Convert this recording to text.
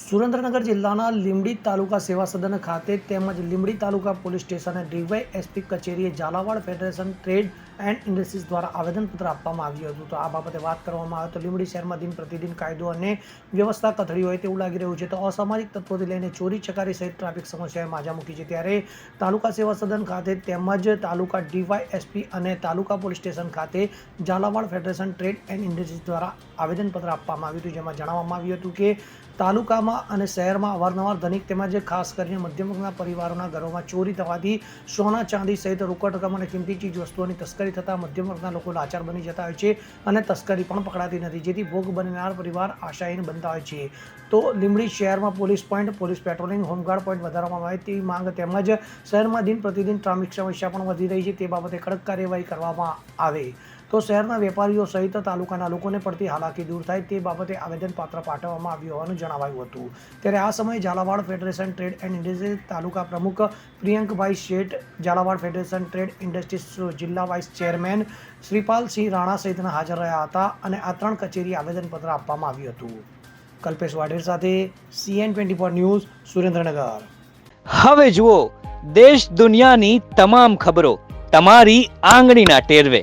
સુરેન્દ્રનગર જિલ્લાના લીંબડી તાલુકા સેવા સદન ખાતે તેમજ Limbdi taluka police station DY SP કચેરીએ Jhalawad federation trade and industries દ્વારા આવેદનપત્ર આપવામાં આવ્યું હતું. તો આ બાબતે વાત કરવામાં આવે તો લીંબડી શહેરમાં દિન પ્રતિદિન કાયદો અને વ્યવસ્થા કથળી હોય તેવું લાગી રહ્યું છે. તો અસામાજિક તત્વોથી લઈને ચોરી ચકારી સહિત ટ્રાફિક સમસ્યાએ માજા મૂકી છે. ત્યારે તાલુકા સેવા સદન ખાતે તેમજ તાલુકા ડીવાય એસપી અને તાલુકા પોલીસ સ્ટેશન ખાતે Jhalawad federation trade and industries દ્વારા આવેદનપત્ર આપવામાં આવ્યું હતું. જેમાં જણાવવામાં આવ્યું હતું કે તાલુકામાં અને શહેરમાં અવારનવાર ધનિક તેમજ ખાસ કરીને મધ્યમ વર્ગના પરિવારોના ઘરોમાં ચોરી થવાથી સોના ચાંદી સહિત રોકડ રકમ અને કિંમતી ચીજ વસ્તુઓની તસ્કરી થતાં મધ્યમ વર્ગના લોકો લાચાર બની જતા હોય છે અને તસ્કરી પણ પકડાતી નથી, જેથી ભોગ બનનાર પરિવાર આશાહીન બનતા હોય છે. તો લીંબડી શહેરમાં police point, police patrolling, home guard point વધારવામાં આવે તેવી માંગ તેમજ શહેરમાં દિન પ્રતિદિન ટ્રાફિક સમસ્યા પણ વધી રહી છે, તે બાબતે કડક કાર્યવાહી કરવામાં આવે. તો શહેરના વેપારીઓ સહિત તાલુકાના લોકોને પડતી હાલાકી દૂર થાય તે બાબતે આવેદનપત્ર પાઠવવામાં આવ્યું હોવાનું જણાવાયું હતું. ત્યારે આ સમયે Jhalawad federation trade and industries taluka પ્રમુખ પ્રિયંકભાઈ Sheth, Jhalawad federation trade industries જિલ્લા વાઇસ ચેરમેન શ્રીપાલસિંહ રાણા સહિતના હાજર રહ્યા હતા અને આ ત્રણ કચેરી આવેદનપત્ર આપવામાં આવ્યું હતું. કલ્પેશ વાઢેર સાથે CN twenty four news, Surendranagar. હવે જુઓ, દેશ દુનિયાની તમામ ખબરો તમારી આંગળીના ટેરવે.